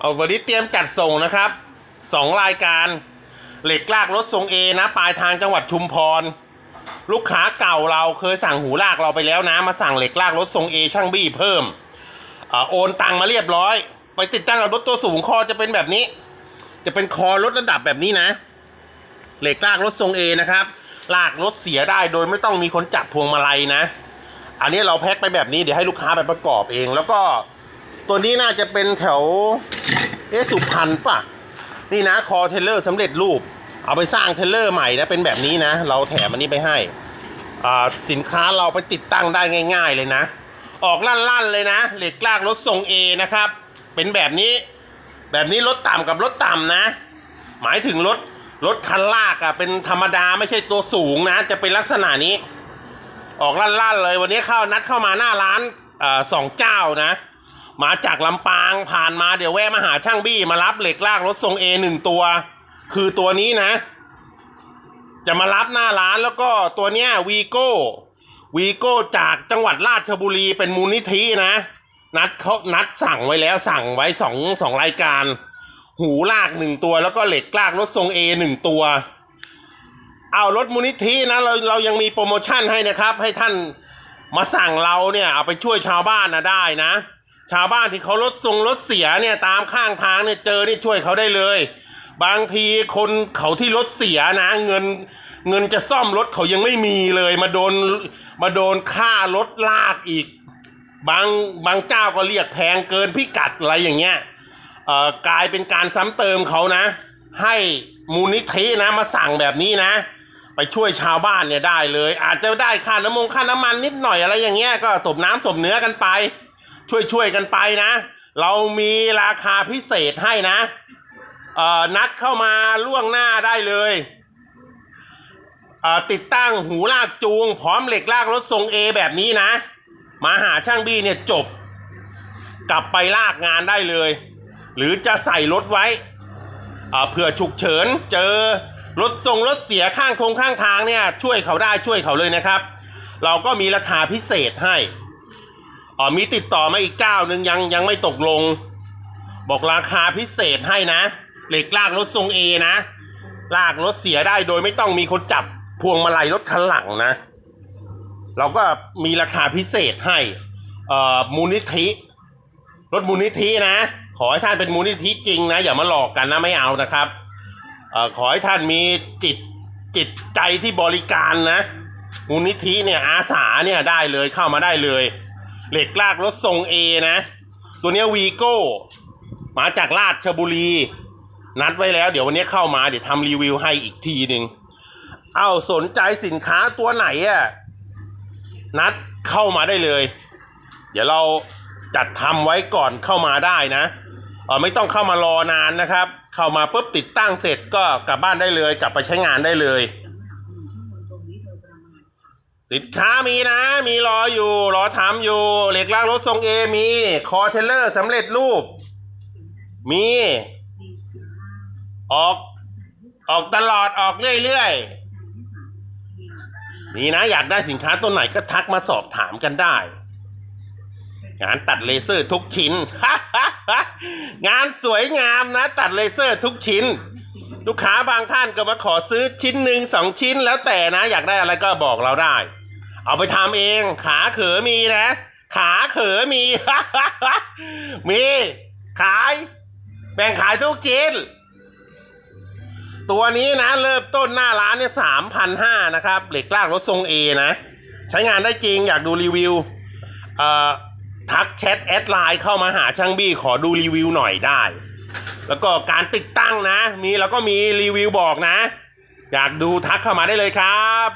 เอาวันนี้เตรียมจัดส่งนะครับสองรายการ เหล็กลากรถทรงเอนะ ปลายทางจังหวัดชุมพร ลูกค้าเก่าเราเคยสั่งหูลากเราไปแล้วนะ มาสั่งเหล็กลากรถทรงเอช่างบี้เพิ่มอโอนตังมาเรียบร้อย ไปติดตั้งกับรถตัวสูงคอจะเป็นแบบนี้ จะเป็นคอรถระดับแบบนี้นะ เหล็กลากรถทรงเอนะครับ ลากรถเสียได้โดยไม่ต้องมีคนจับพวงมาลัยนะ อันนี้เราแพ็คไปแบบนี้เดี๋ยวให้ลูกค้าไปประกอบเอง แล้วก็ตัวนี้น่าจะเป็นแถว เอ๊ะสุพรรณป่ะ นี่นะคอเทเลอร์สำเร็จรูป เอาไปสร้างเทเลอร์ใหม่นะ เป็นแบบนี้นะ เราแถมอันนี้ไปให้อ่าสินค้าเราไปติดตั้งได้ง่าย ๆเลยนะ ออกลั่นๆเลยนะ เหล็กลากรถทรง A นะครับ เป็นแบบนี้ แบบนี้รถต่ำกับรถต่ำนะ หมายถึงรถรถคันลากอะเป็นธรรมดาไม่ใช่ตัวสูงนะ จะเป็นลักษณะนี้ ออกลั่นๆเลยวันนี้เข้านัดเข้ามาหน้าร้านอ่อสองเจ้านะ มาจากลำปางผ่านมาเดี๋ยวแวะมาหาช่างบี้มารับเหล็กลากรถทรง A หนึ่งตัว คือตัวนี้นะ จะมารับหน้าร้านแล้วก็ตัวเนี้ยวีโก้วีโก้จากจังหวัดราชบุรีเป็นมูลนิธินะ นัดเขานัดสั่งไว้แล้วสั่งไว้สองสองรายการ หูลากหนึ่งตัวแล้วก็เหล็กลากรถทรง A หนึ่งตัวเอารถมูลนิธินะเราเรายังมีโปรโมชั่นให้นะครับ ให้ท่านมาสั่งเราเนี่ยเอาไปช่วยชาวบ้านนะได้นะ ชาวบ้านที่เขารถทรงรถเสียเนี่ยตามข้างทางเนี่ยเจอนี่ช่วยเขาได้เลย บางทีคนเขาที่รถเสียนะเงิน เงินจะซ่อมรถเขายังไม่มีเลย มาโดนมาโดนค่ารถลากอีก บางบางเจ้าก็เรียกแพงเกินพิกัดอะไรอย่างเงี้ยเอ่อกลายเป็นการซ้ำเติมเขานะ ให้มูลนิธินะมาสั่งแบบนี้นะ ไปช่วยชาวบ้านเนี่ยได้เลย อาจจะได้ค่าน้ำมงค่าน้ำมันนิดหน่อยอะไรอย่างเงี้ยก็สมน้ำสมเนื้อกันไป ช่วยช่วยกันไปนะ เรามีราคาพิเศษให้นะเอ่อนัดเข้ามาล่วงหน้าได้เลยเอ่อติดตั้งหูลากจูง พร้อมเหล็กลากรถทรง A แบบนี้นะ มาหาช่างบี้เนี่ยจบ กลับไปลากงานได้เลย หรือจะใส่รถไว้อ่าเผื่อฉุกเฉินเจอรถทรงรถเสียข้างทงข้างทางเนี่ยช่วยเขาได้ช่วยเขาเลยนะครับ เราก็มีราคาพิเศษให้ อ๋อมีติดต่อมาอีกเจ้าหนึ่งยังยังไม่ตกลง บอกราคาพิเศษให้นะ เหล็กลากรถทรงเอนะ ลากรถเสียได้โดยไม่ต้องมีคนจับพวงมาลัยรถคันหลังนะ เราก็มีราคาพิเศษให้เอ่อมูลนิธิ รถมูลนิธินะ ขอให้ท่านเป็นมูลนิธิจริงนะ อย่ามาหลอกกันนะไม่เอานะครับเอ่อขอให้ท่านมีจิตจิตใจที่บริการนะมูลนิธิเนี่ยอาสาเนี่ยได้เลยเข้ามาได้เลย เหล็กลากรถทรงเอนะ ตัวเนี้ยวีโก้มาจากราดชบุรี นัดไว้แล้ว เดี๋ยววันนี้เข้ามาเดี๋ยวทำรีวิวให้อีกทีหนึ่งเอาสนใจสินค้าตัวไหนอะนัดเข้ามาได้เลย เดี๋ยวเราจัดทำไว้ก่อนเข้ามาได้นะเออไม่ต้องเข้ามารอนานนะครับ เข้ามาปุ๊บติดตั้งเสร็จก็กลับบ้านได้เลย กลับไปใช้งานได้เลย สินค้ามีนะ มีรออยู่ รอทำอยู่ เหล็กล่ากรถทรงเอมี คอเทเลอร์สำเร็จรูป มี ออก ออกตลอดออกเรื่อยๆนี่นะอยากได้สินค้าตัวไหนก็ทักมาสอบถามกันได้ งานตัดเลเซอร์ทุกชิ้น งานสวยงามนะ ตัดเลเซอร์ทุกชิ้นลูกค้าบางท่านก็มาขอซื้อชิ้นหนึ่งสองชิ้นแล้วแต่นะ อยากได้อะไรก็บอกเราได้ เอาไปทำเอง ขาเขอมีนะ ขาเขอมี มี ขายแบ่งขายทุกชิ้นตัวนี้นะ เริ่มต้นหน้าร้านเนี่ยสามพันห้านะครับ เหล็กลากรถทรงเอนะ ใช้งานได้จริงอยากดูรีวิว เอ่อ ทักแชทแอดไลน์เข้ามาหาช่างบี้ขอดูรีวิวหน่อยได้ แล้วก็การติดตั้งนะ มีแล้วก็มีรีวิวบอกนะ อยากดูทักเข้ามาได้เลยครับ